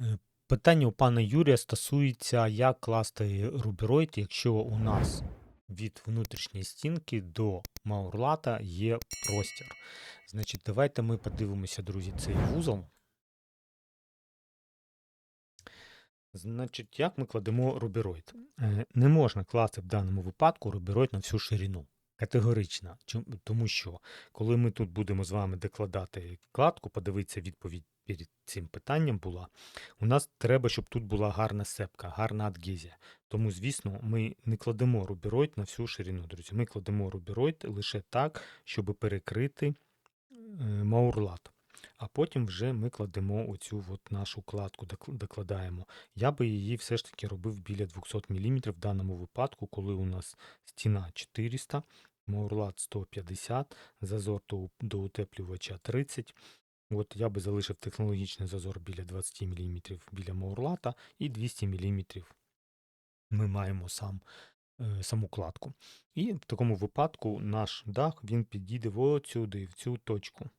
Е, Питання у пана Юрія стосується, як класти рубероїд, якщо у нас від внутрішньої стінки до маурлата є простір. Значить, давайте ми подивимося, друзі, цей вузол. Значить, як ми кладемо рубероїд? Е, Не можна класти в даному випадку рубероїд на всю ширину. Категорично. Тому що, коли ми тут будемо з вами докладати кладку, подивитися відповідь перед цим питанням була, у нас треба, щоб тут була гарна сепка, гарна адгезія. Тому, звісно, ми не кладемо рубероїд на всю ширину, друзі. Ми кладемо рубероїд лише так, щоб перекрити е, маурлат. А потім вже ми кладемо оцю от нашу кладку, докладаємо. Я би її все ж таки робив біля 200 мм в даному випадку, коли у нас стіна 400, маурлат 150, зазор до, утеплювача 30. От я би залишив технологічний зазор біля 20 мм біля маурлата і 200 мм ми маємо сам, е, саму кладку. І в такому випадку наш дах він підійде сюди, в цю точку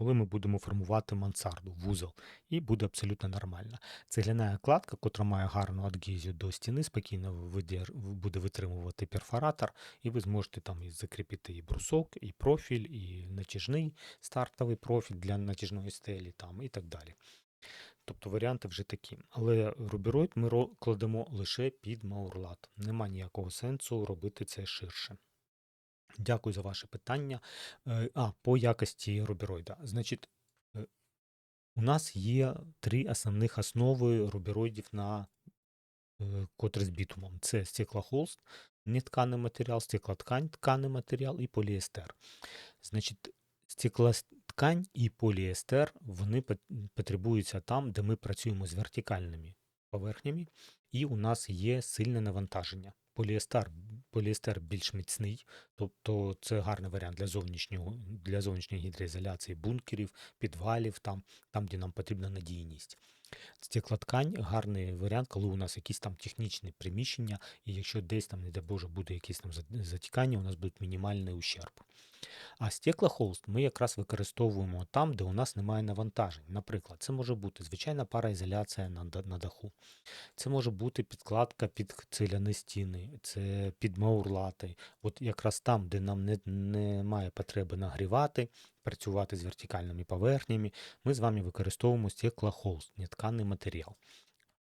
коли ми будемо формувати мансарду, вузол, і буде абсолютно нормально. Цегляна кладка, котра має гарну адгезію до стіни, спокійно буде витримувати перфоратор, і ви зможете там закріпити і брусок, і профіль, і натяжний стартовий профіль для натяжної стелі там, і так далі. Тобто варіанти вже такі. Але рубероїд ми кладемо лише під маурлат. Нема ніякого сенсу робити це ширше. Дякую за ваше питання. Е, А, по якості рубероїда. Значить, е, у нас є три основних основи рубероїдів на е, котре з бітумом. Це стеклохолст, нетканий матеріал, стеклоткань, тканий матеріал і поліестер. Значить, стеклоткань і поліестер вони потребуються там, де ми працюємо з вертикальними поверхнями, і у нас є сильне навантаження. Поліестер, поліестер більш міцний, тобто це гарний варіант для зовнішнього для зовнішньої гідроізоляції бункерів, підвалів, там, там де нам потрібна надійність. Стеклоткань гарний варіант, коли у нас якісь там технічні приміщення, і якщо десь там, не дай Боже, буде якесь там затікання, у нас буде мінімальний ущерб. А стеклохолст ми якраз використовуємо там, де у нас немає навантажень. Наприклад, це може бути звичайна параізоляція на, на даху. Це може бути підкладка під цегляні стіни, це під маурлати. От якраз там, де нам не, немає потреби нагрівати, працювати з вертикальними поверхнями, ми з вами використовуємо стеклохолст, нетканий матеріал.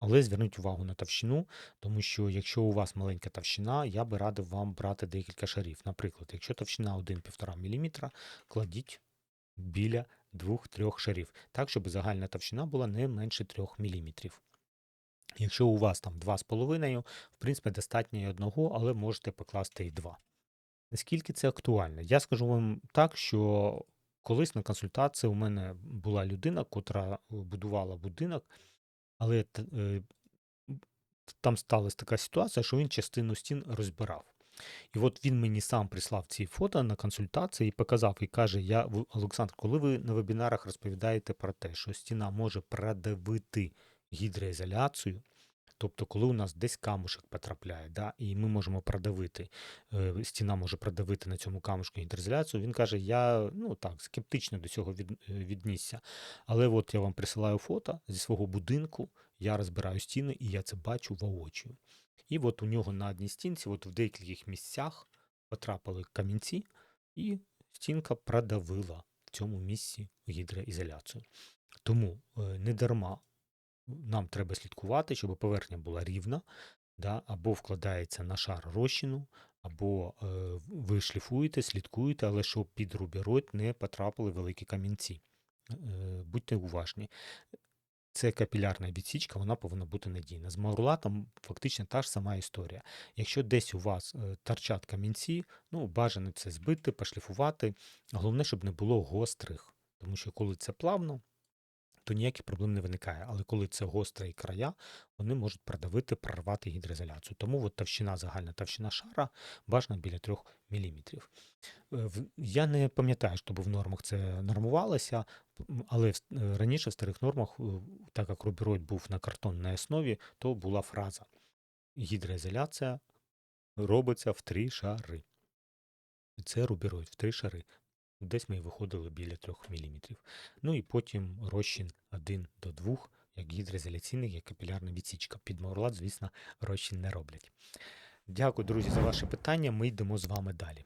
Але зверніть увагу на товщину, тому що якщо у вас маленька товщина, я би радив вам брати декілька шарів. Наприклад, якщо товщина 1-1,5 мм, кладіть біля 2-3 шарів, так, щоб загальна товщина була не менше 3 мм. Якщо у вас там 2,5, в принципі, достатньо і одного, але можете покласти і два. Наскільки це актуально? Я скажу вам так, що колись на консультації у мене була людина, котра е, будувала будинок, але е, там сталася така ситуація, що він частину стін розбирав. І от він мені сам прислав ці фото на консультації і показав, і каже: Я, «В- Олександр, коли ви на вебінарах розповідаєте про те, що стіна може продавити гідроізоляцію, тобто, коли у нас десь камушек потрапляє, да, і ми можемо продавити, е, стіна може продавити на цьому камушку гідроізоляцію, він каже, я ну так, скептично до цього від, е, віднісся. Але от я вам присилаю фото зі свого будинку, я розбираю стіни і я це бачу воочію. І от у нього на одній стінці, от в деяких місцях потрапили камінці, і стінка продавила в цьому місці гідроізоляцію. Тому е, не дарма нам треба слідкувати, щоб поверхня була рівна, да, або вкладається на шар розчину, або е, ви шліфуєте, слідкуєте, але щоб під рубероїд не потрапили великі камінці. Е, будьте уважні. Це капілярна відсічка, вона повинна бути надійна. З маурлатом фактично та ж сама історія. Якщо десь у вас е, торчать камінці, ну бажано це збити, пошліфувати. Головне, щоб не було гострих, тому що коли це плавно, то ніяких проблем не виникає. Але коли це гострі края, вони можуть продавити, прорвати гідроізоляцію. Тому от товщина, загальна товщина шара бажано біля 3 мм. Я не пам'ятаю, щоб в нормах це нормувалося, але е, раніше в старих нормах, е, так як рубероїд був на картонній основі, то була фраза гідроізоляція робиться в три шари. Це рубероїд в три шари. Десь ми виходили біля 3 мм. Ну і потім розчин 1 до 2, як гідроізоляційний, як капілярна відсічка. Під Маурлат, звісно, розчин не роблять. Дякую, друзі, за ваше питання. Ми йдемо з вами далі.